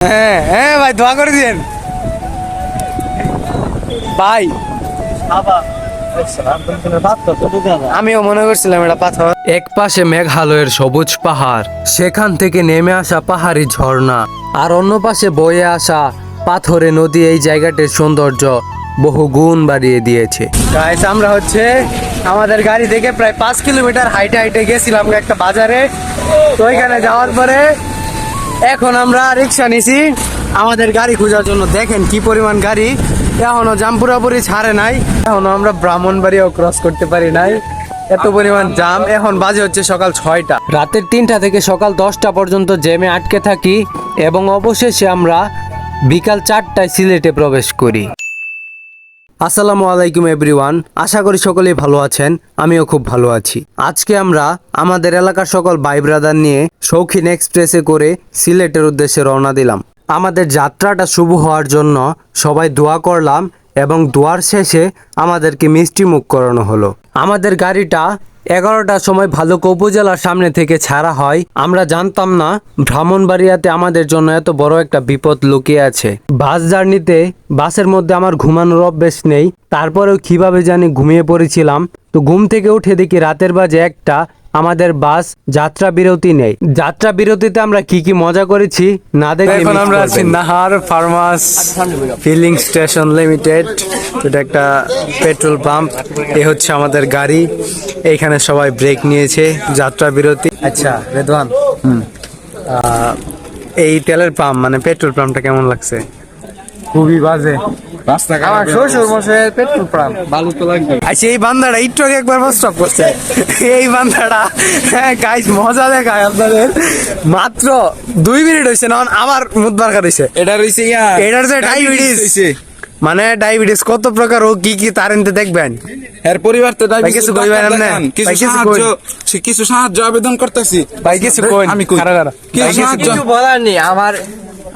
হ্যাঁ হ্যাঁ ভাই দোয়া করে দিন ভাই। আমিও মনে করছিলাম এটা পাথর। এক পাশে মেঘালয়ের সবুজ পাহাড় সেখান থেকে নেমে আসা পাহাড়ি ঝর্ণা আর অন্য পাশে বয়ে আসা পাথরে নদী এই জায়গাটির সৌন্দর্য বহু গুণ বাড়িয়ে দিয়েছে। গাইস আমরা হচ্ছে আমাদের গাড়ি থেকে প্রায় পাঁচ কিলোমিটার হাইটে হাইটে গেছিলাম একটা বাজারে। তো ওইখানে যাওয়ার পরে এখন আমরা রিক্সা নিছি। আমাদের গাড়ি খোঁজার জন্য দেখেন কি পরিমাণ গাড়ি। এখনও জাম পুরোপুরি ছাড়ে নাই। এখনও আমরা ব্রাহ্মণবাড়িও ক্রস করতে পারি নাই। এত পরিমাণ জাম। এখন বাজে হচ্ছে সকাল ছয়টা। রাতের তিনটা থেকে সকাল দশটা পর্যন্ত জ্যামে আটকে থাকি এবং অবশেষে আমরা বিকাল চারটায় সিলেটে প্রবেশ করি। আসসালামু আলাইকুম এভরিওয়ান, আশা করি সকলেই ভালো আছেন, আমিও খুব ভালো আছি। আজকে আমরা আমাদের এলাকার সকল ভাই ব্রাদার নিয়ে শৌখিন এক্সপ্রেসে করে সিলেটের উদ্দেশ্যে রওনা দিলাম। আমাদের যাত্রাটা শুভ হওয়ার জন্য সবাই দোয়া করলাম এবং দোয়ার শেষে আমাদেরকে মিষ্টি মুখ করানো হলো। আমাদের গাড়িটা এগারোটার সময় ভালুক উপজেলার সামনে থেকে ছাড়া হয়। আমরা জানতাম না, ব্রাহ্মণবাড়িয়াতে আমাদের জন্য এত বড় একটা বিপদ লুকিয়ে আছে। বাস জার্নিতে, বাসের মধ্যে আমার ঘুমানোর অভ্যেস নেই, তারপরেও কীভাবে জানি ঘুমিয়ে পড়েছিলাম। তো ঘুম থেকে উঠে দেখি রাতের বাজে একটা আমাদের বাস যাত্রা বিরতি নেই। যাত্রা বিরতিতে আমরা কি কি মজা করেছি না দেখে এখন আমরা আছি Nahar farms filling station limited. এটা একটা পেট্রোল পাম্প। এ হচ্ছে আমাদের গাড়ি। এইখানে সবাই ব্রেক নিয়েছে যাত্রা বিরতি আচ্ছা রেদওয়ান আহ, এই তেলের পাম্প মানে পেট্রোল পাম্পটা কেমন লাগছে? খুবই বাজে। আমার শ্বশুর মশাই পেট্রোল পাম্প। ভালো তো লাগবে। আচ্ছা এই বান্দাটা একটু আগে একবার স্টপ করছে। এই বান্দাটা হ্যাঁ গাইস মজা দেখায় আপনাদের। মাত্র দুই মিনিট হয়েছে না মুখ দরকার হয়েছে এটা রইছে ইয়া এটার যে ডায়াবেটিস মানে ডায়াবেটিস কত প্রকার ও কি কি তার দেখবেন? এর পরিবার তো ভাই, কিছু কইবেন এমনে? কিছু সাহায্য কিছু সাহায্য আবেদন করতেছি। ভাই কিছু কই আমি কই। কিছু বলার নেই আমার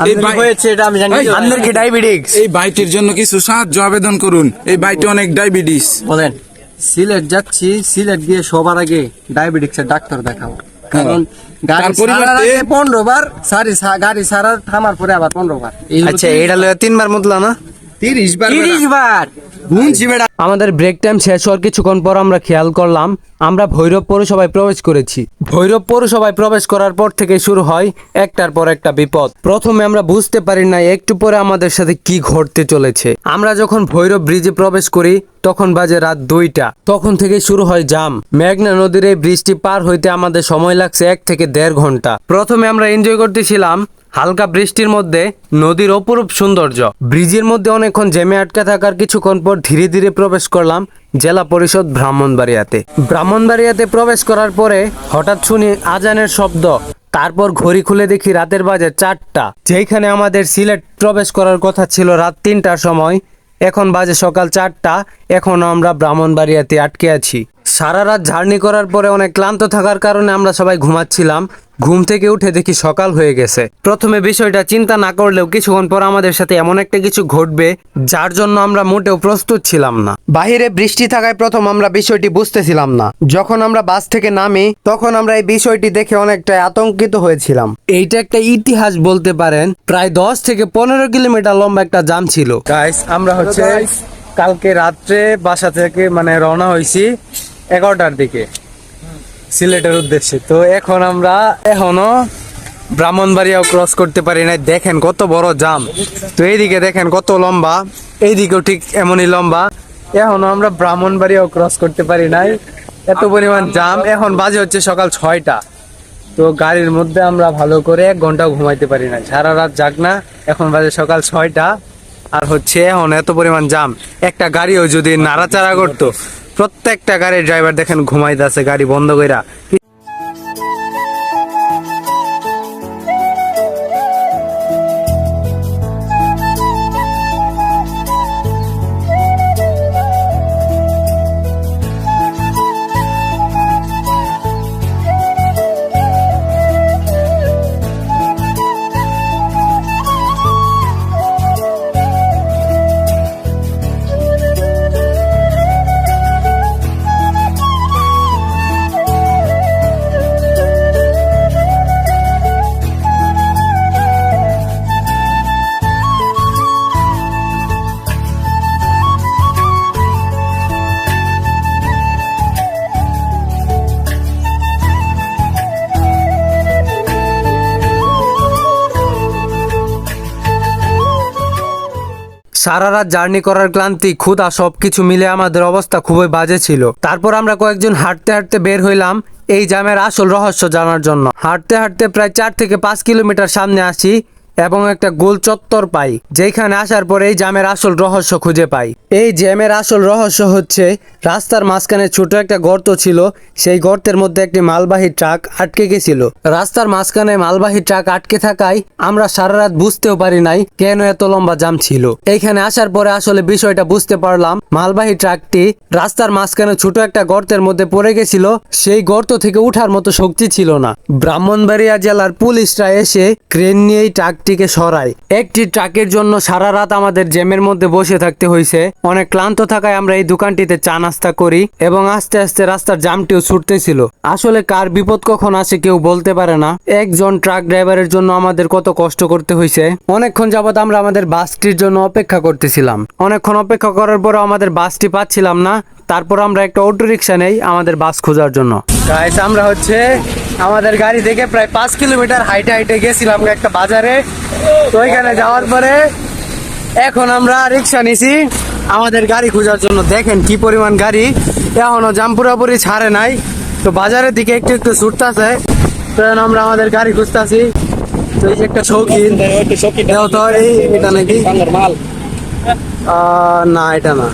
এই ভাই- হয়েছে এটা আমি জানি। এই, আপনার কি ডায়াবেটিস এই ভাইটির জন্য কিছু সাহায্য আবেদন করুন। এই অনেক ডায়াবেটিস বলেন সিলেট যাচ্ছি সিলেট গিয়ে সবার আগে ডায়াবেটিক্সের ডাক্তার দেখাবো। কারণ আগে পনেরো বার গাড়ি সারার থামার পরে আবার পনেরো বার। আচ্ছা এটা তিনবার মতলা না তিরিশ বার তিরিশ বার। গুনছি বেটা আমাদের ব্রেক টাইম শেষ হওয়ার কিছুক্ষণ পর আমরা খেয়াল করলাম আমরা ভৈরব পৌরসভায় প্রবেশ করেছি। ভৈরব পৌরসভায় প্রবেশ করার পর থেকে শুরু হয় একটার পর একটা বিপদ। প্রথমে আমরা বুঝতে পারি না একটু পরে আমাদের সাথে কি ঘটতে চলেছে। আমরা যখন ভৈরব ব্রিজে প্রবেশ করি তখন বাজে রাত দুইটা। তখন থেকে শুরু হয় জাম। মেঘনা নদীর এই ব্রিজটি পার হইতে আমাদের সময় লাগছে এক থেকে দেড় ঘণ্টা। প্রথমে আমরা এনজয় করতেছিলাম হালকা বৃষ্টির মধ্যে নদীর অপরূপ সৌন্দর্য। ব্রিজের মধ্যে অনেকক্ষণ জেমে আটকে থাকার কিছুক্ষণ পর ধীরে ধীরে প্রবেশ করলাম জেলা পরিষদ ব্রাহ্মণবাড়িয়াতে। ব্রাহ্মণবাড়িয়াতে প্রবেশ করার পরে হঠাৎ শুনি আজানের শব্দ। তারপর ঘড়ি খুলে দেখি রাতের বাজে চারটা। যেখানে আমাদের সিলেট প্রবেশ করার কথা ছিল রাত তিনটার সময়, এখন বাজে সকাল চারটা এখন আমরা ব্রাহ্মণবাড়িয়াতে আটকে আছি। সারা রাত জার্নি করার পরে অনেক ক্লান্ত থাকার কারণে আমরা সবাই ঘুমাচ্ছিলাম। ঘুম থেকে উঠে দেখি সকাল হয়ে গেছে। প্রথমে বিষয়টা চিন্তা না করলেও কিছুক্ষণ পর আমাদের সাথে এমন একটা কিছু ঘটবে যার জন্য আমরা মোটেও প্রস্তুত ছিলাম না। বাহিরে বৃষ্টি থাকায় প্রথম আমরা বিষয়টি বুঝতেছিলাম না। যখন আমরা বাস থেকে নামি তখন আমরা এই বিষয়টি দেখে অনেকটা আতঙ্কিত হয়েছিলাম। এইটা একটা ইতিহাস বলতে পারেন প্রায় দশ থেকে পনেরো কিলোমিটার লম্বা একটা জাম ছিল। গাইস আমরা হচ্ছে কালকে রাত্রে বাসা থেকে মানে রওনা হয়েছি এগারোটার দিকে। সিলেটের উদ্দেশ্যে। তো এখন আমরা এখনও ব্রাহ্মণবাড়িয়াও ক্রস করতে পারি নাই। দেখেন কত বড় জাম। তো এইদিকে দেখেন কত লম্বা। এইদিকেও ঠিক এমনই লম্বা। এখনও আমরা ব্রাহ্মণবাড়িয়াও ক্রস করতে পারি নাই। এত পরিমাণ জাম। এখন বাজে হচ্ছে সকাল ছয়টা। তো গাড়ির মধ্যে আমরা ভালো করে এক ঘন্টাও ঘুমাইতে পারি না সারা রাত জাগ না। এখন বাজে সকাল ছয়টা। আর হচ্ছে এখন এত পরিমাণ জাম। একটা গাড়িও যদি নাড়াচাড়া করতো প্রত্যেকটা গাড়ির ড্রাইভার দেখেন ঘুমাইতেছে গাড়ি বন্ধ কইরা। সারা রাত জার্নি করার ক্লান্তি, ক্ষুধা, সবকিছু মিলে আমাদের অবস্থা খুবই বাজে ছিল। তারপর আমরা কয়েকজন হাঁটতে হাঁটতে বের হইলাম এই জামের আসল রহস্য জানার জন্য। হাঁটতে হাঁটতে প্রায় চার থেকে পাঁচ কিলোমিটার সামনে আসি এবং একটা গোল চত্বর পাই, যেখানে আসার পরে এই জ্যামের আসল রহস্য খুঁজে পাই। এই জ্যামের আসল রহস্য হচ্ছে, রাস্তার মাঝখানে ছোট একটা গর্ত ছিল, সেই গর্তের মধ্যে একটি মালবাহী ট্রাক আটকে গেছিল। রাস্তার মাঝখানে মালবাহী ট্রাক আটকে থাকায় আমরা সারা রাত বুঝতেও পারি নাই কেন এত লম্বা জাম ছিল। এইখানে আসার পরে আসলে বিষয়টা বুঝতে পারলাম, মালবাহী ট্রাকটি রাস্তার মাঝখানে ছোট একটা গর্তের মধ্যে পড়ে গেছিল, সেই গর্ত থেকে উঠার মতো শক্তি ছিল না। ব্রাহ্মণবাড়িয়া জেলার পুলিশরা এসে ক্রেন নিয়ে এই ট্রাকটিকে সরায় একটি ট্রাকের জন্য সারা রাত আমাদের জ্যামের মধ্যে বসে থাকতে হয়েছে অনেক ক্লান্ত থাকায় আমরা এই দোকানটিতে চা নাস্তা করি এবং আস্তে আস্তে রাস্তার জামটিও ছুটতেছিল। আসলে কার বিপদ কখন আসে কেউ বলতে পারে না। একজন ট্রাক ড্রাইভারের জন্য আমাদের কত কষ্ট করতে হয়েছে অনেকক্ষণ যাবৎ আমরা আমাদের বাসটির জন্য অপেক্ষা করতেছিলাম। অনেকক্ষণ অপেক্ষা করার পরও আমাদের বাসটি পাচ্ছিলাম না। তারপর আমরা একটা অটো রিক্সা নেই আমাদের বাস খোঁজার জন্য। গাইস আমরা হচ্ছে আমাদের গাড়ি থেকে প্রায় পাঁচ কিলোমিটার হাইটে হাইটে গেছিলাম একটা বাজারে। তো ওইখানে যাওয়ার পরে এখন আমরা রিক্সা নিছি। আমাদের গাড়ি খোঁজার জন্য দেখেন কি পরিমাণ গাড়ি। এখনও জাম পুরোপুরি ছাড়ে নাই। তো বাজারের দিকে একটু একটু ছুটতেছে। তো আমরা আমাদের গাড়ি খুঁজতেছি। তো এই যে একটা শৌখিন। এটা নাকি? না, এটা না।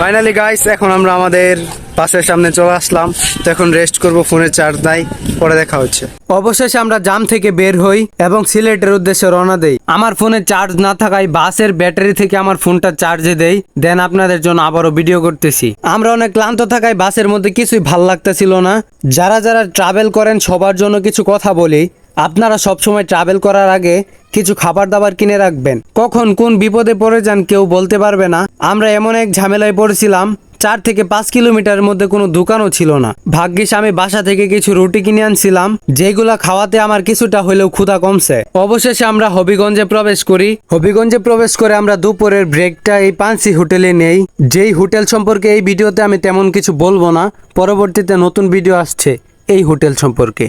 ফাইনালি গাইস এখন আমরা আমাদের বাসের সামনে চলে আসলাম। তো এখন রেস্ট করব ফোনের চার্জ নাই পরে দেখা হচ্ছে। অবশেষে আমরা জাম থেকে বের হই এবং সিলেটের উদ্দেশ্যে রওনা দেই। আমার ফোনে চার্জ না থাকায় বাসের ব্যাটারি থেকে আমার ফোনটা চার্জে দেই। দেন আপনাদের জন্য আবারও ভিডিও করতেছি। আমরা অনেক ক্লান্ত থাকায় বাসের মধ্যে কিছুই ভালো লাগতেছিল না। যারা যারা ট্রাভেল করেন সবার জন্য কিছু কথা বলি। আপনারা সবসময় ট্রাভেল করার আগে কিছু খাবার দাবার কিনে রাখবেন। কখন কোন বিপদে পড়ে যান কেউ বলতে পারবে না। আমরা এমন এক ঝামেলায় পড়েছিলাম, চার থেকে পাঁচ কিলোমিটারের মধ্যে কোনো দোকানও ছিল না। ভাগ্যিস আমি বাসা থেকে কিছু রুটি কিনে আনছিলাম, যেগুলা খাওয়াতে আমার কিছুটা হলেও ক্ষুধা কমছে। অবশেষে আমরা হবিগঞ্জে প্রবেশ করি। হবিগঞ্জে প্রবেশ করে আমরা দুপুরের ব্রেকটা এই পাঁচি হোটেলে নেই। যেই হোটেল সম্পর্কে এই ভিডিওতে আমি তেমন কিছু বলব না। পরবর্তীতে নতুন ভিডিও আসছে এই হোটেল সম্পর্কে।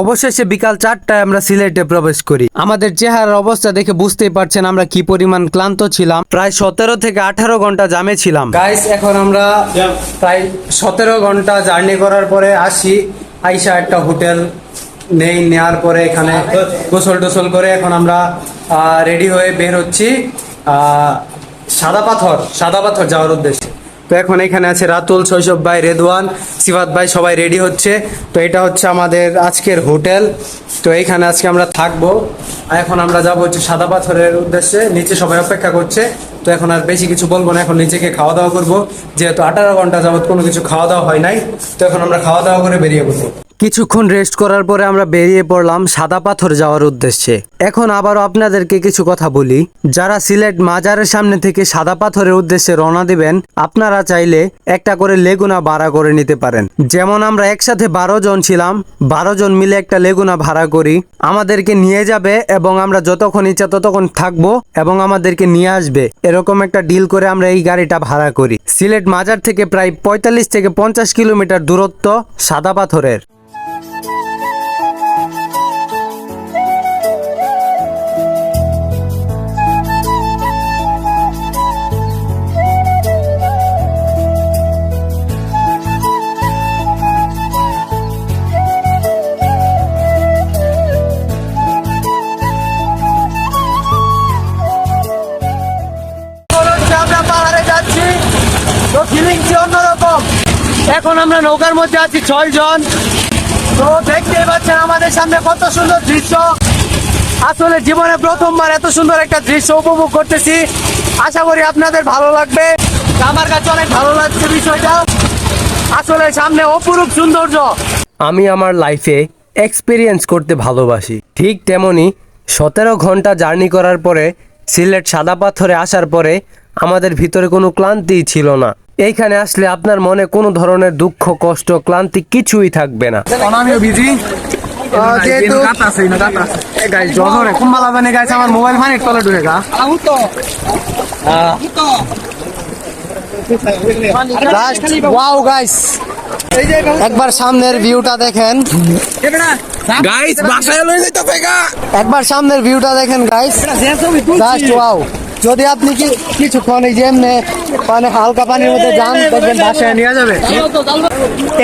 অবশেষে বিকাল চারটায় আমরা সিলেটে প্রবেশ করি। আমাদের চেহারার অবস্থা দেখে বুঝতেই পারছেন আমরা কি পরিমাণ ক্লান্ত ছিলাম। প্রায় সতেরো থেকে আঠারো ঘণ্টা জামে ছিলাম। গাইস এখন আমরা প্রায় সতেরো ঘণ্টা জার্নি করার পরে আসি। আইসা একটা হোটেল নেই নেওয়ার পরে এখানে গোসল টোসল করে এখন আমরা রেডি হয়ে বের হচ্ছি। সাদা পাথর সাদা পাথর যাওয়ার উদ্দেশ্যে। তো এখন এখানে আছে রাতুল, শৈশব ভাই, রেদওয়ান, সিফাত ভাই সবাই রেডি হচ্ছে। তো এটা হচ্ছে আমাদের আজকের হোটেল। তো এইখানে আজকে আমরা থাকব। আর এখন আমরা যাব হচ্ছে সাদা পাথরের উদ্দেশ্যে। নিচে সবাই অপেক্ষা করছে। তো এখন আর বেশি কিছু বলব না। এখন নিচেকে খাওয়া দাওয়া করব। যেহেতু আঠারো ঘণ্টা যাবৎ কোনো কিছু খাওয়া দাওয়া হয় নাই। তো এখন আমরা খাওয়া দাওয়া করে বেরিয়ে পড়ব। কিছুক্ষণ রেস্ট করার পরে আমরা বেরিয়ে পড়লাম সাদা পাথর যাওয়ার উদ্দেশ্যে। এখন আবারও আপনাদেরকে কিছু কথা বলি। যারা সিলেট মাজারের সামনে থেকে সাদা পাথরের উদ্দেশ্যে রওনা দিবেন, আপনারা চাইলে একটা করে লেগুনা ভাড়া করে নিতে পারেন। যেমন আমরা একসাথে বারো জন ছিলাম, বারো জন মিলে একটা লেগুনা ভাড়া করি। আমাদেরকে নিয়ে যাবে এবং আমরা যতক্ষণ ইচ্ছা ততক্ষণ থাকব এবং আমাদেরকে নিয়ে আসবে। এরকম একটা ডিল করে আমরা এই গাড়িটা ভাড়া করি। সিলেট মাজার থেকে প্রায় পঁয়তাল্লিশ থেকে পঞ্চাশ কিলোমিটার দূরত্ব সাদা পাথরের। আমরা নৌকার মধ্যে আছি ছয় জন। তো দেখতে পাচ্ছেন আমাদের সামনে কত সুন্দর দৃশ্য। আসলে জীবনে প্রথমবার এত সুন্দর একটা দৃশ্য উপভোগ করতেছি। আশা করি আপনাদের ভালো লাগবে। আমার কাছে অনেক ভালো লাগছে বিষয়টা। আসলে সামনে অপরূপ সৌন্দর্য। আমি আমার লাইফে এক্সপিরিয়েন্স করতে ভালোবাসি। ঠিক তেমনি সতেরো ঘণ্টা জার্নি করার পরে সিলেট সাদা পাথরে আসার পরে আমাদের ভিতরে কোনো ক্লান্তিই ছিল না। এইখানে আসলে আপনার মনে কোনো ধরনের দুঃখ কষ্ট ক্লান্তি কিছুই থাকবে না। আমার মোবাইল তলে ঢুকে গা। ওয়াও গাইস একবার সামনের ভিউটা দেখেন। গাইস বাসায় লই একবার সামনের ভিউটা দেখেন গাইস জাস্ট ওয়াও যদি আপনি কি কিছুক্ষণ এই যে এমনি মানে হালকা পানির মধ্যে যান দেখবেন বাসায় নিয়ে যাবে।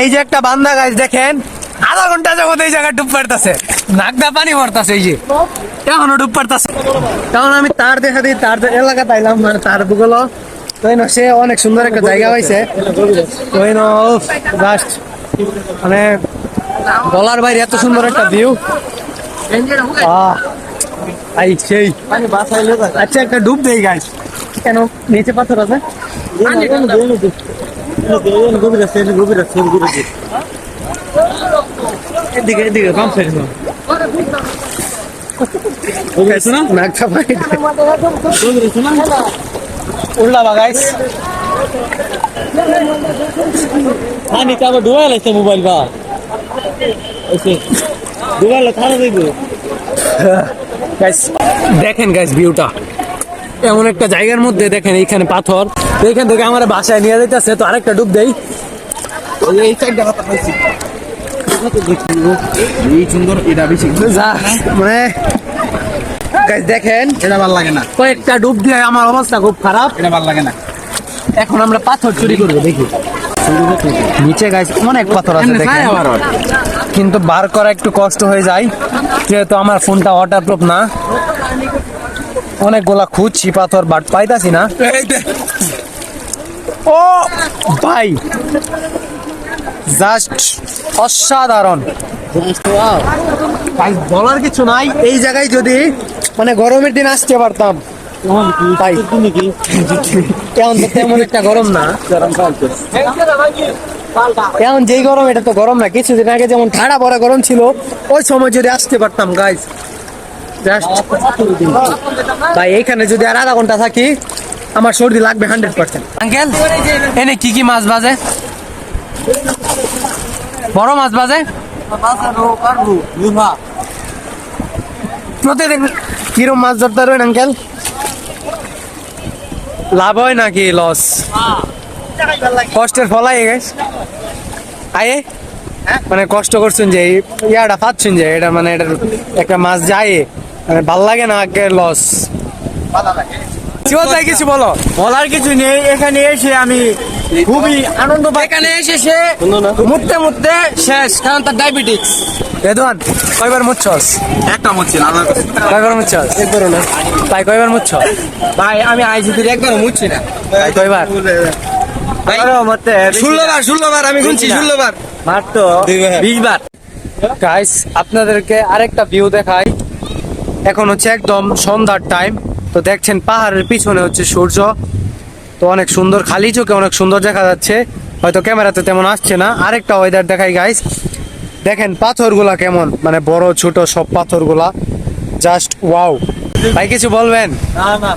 এই যে একটা বান্দা গাইস দেখেন, আধা ঘণ্টা যাবত এই জায়গায় ডুব পারতাছে। নাকদা পানি ভরতাছে, এই যে। এখনও ডুব পারতাছে। কারণ আমি তার দেখা দিই তার এলাকা পাইলাম মানে তারগুলো তো এই ন, সে অনেক সুন্দর একটা জায়গা পাইছে তো এই জাস্ট মানে বলার বাইরে এত সুন্দর একটা ভিউ আহ আই সেই। আচ্ছা একটা ডুব দেই গাইস কেন? নিচে পাথর আছে? এদিকে এদিকে বাম সাইড নাকটা পাই উল্লা বা গাইস পানি তো আবার ডুবাই লাগছে মোবাইল বা ডুবাইলে খারাপ গাইস দেখেন গাইস ভিউটা এমন একটা জায়গার মধ্যে দেখেন এইখানে পাথর। তো এইখান থেকে আমার বাসায় নিয়ে যাইতেছে তো আরেকটা ডুব দেই। এই চারটা কথা পাইছি এই সুন্দর এটা বেশি। যা, মানে গাইস দেখেন এটা ভালো লাগে না। কয়েকটা ডুব দিয়ে আমার অবস্থা খুব খারাপ। এটা ভালো লাগে না। এখন আমরা পাথর চুরি করব দেখি। নিচে গাইস অনেক পাথর আছে দেখেন। কিন্তু বার করা একটু কষ্ট হয়ে যায় যেহেতু আমার ফোনটা ওয়াটার প্রুফ না। অনেকগুলা খুঁজছি পাথর বাট পাইতাছি না। ও ভাই জাস্ট অসাধারণ। ভাই বলার কিছু নাই এই জায়গায় যদি মানে গরমের দিন আসতে পারতাম। ভাই এখন তো তেমন একটা গরম না এখন যেই গরম, এটা তো গরম না। কিছুদিন আগে যেমন ঠাড়া পড়া গরম ছিল, ওই সময় যদি আসতে পারতাম গাইজ ভাই, এইখানে যদি আর আধা ঘণ্টা থাকি, আমার সর্দি লাগবে হান্ড্রেড পার্সেন্ট আঙ্কেল, এনে কি কি মাছ বাজে? বড় মাছ বাজে? প্রতিদিন কিরম মাছ ধরতে পারবেন, আঙ্কেল? লাভ হয় নাকি লস কষ্টের ফল আয়ে গেছে আয়ে মানে কষ্ট করছেন যে ইয়াটা পাচ্ছেন যে এটা মানে এটা একটা মাছ যায় মানে ভালো লাগে না আগে লস তাই কিছু বলো? বলার কিছু নেই এখানে এসে আমি খুবই আনন্দ পাই এখানে এসে সে মুততে মুততে শেষ কারণ তার ডায়াবেটিস রেদওয়ান কয়বার মুচ্ছস একটা না কাছে। কয়বার মুচ্ছস একবারও না। তাই কয়বার মুচ্ছ ভাই আমি আইসি তুই একবার মুছছি না। তাই কয়বার? ষোলো বার আমি গুনছি ষোলো মাত্র বিশ বার গাইস আপনাদেরকে আরেকটা ভিউ দেখাই। এখন হচ্ছে একদম সন্ধ্যার টাইম তো দেখছেন পাহাড়ের পিছনে হচ্ছে সূর্য। তো অনেক সুন্দর খালি চোখে অনেক সুন্দর দেখা যাচ্ছে। হয়তো ক্যামেরাতে তেমন আসছে না। আরেকটা ওয়েদার দেখাই গাইস দেখেন পাথরগুলা কেমন? মানে বড় ছোট সব পাথরগুলা। জাস্ট ওয়াও ভাই কিছু বলবেন? না না।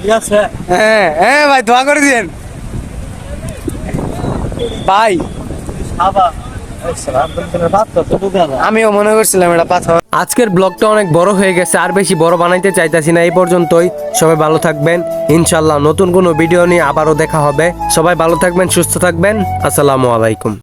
ঠিক আছে। হ্যাঁ হ্যাঁ ভাই দোয়া করে দিন ভাই। আমিও মনে করছিলাম এটা পাথর। আজকের ব্লগটা অনেক বড় হয়ে গেছে আর বেশি বড় বানাইতে চাইতাছি না এই পর্যন্তই। সবাই ভালো থাকবেন। ইনশাল্লাহ নতুন কোনো ভিডিও নিয়ে আবারও দেখা হবে। সবাই ভালো থাকবেন সুস্থ থাকবেন। আসসালামু আলাইকুম।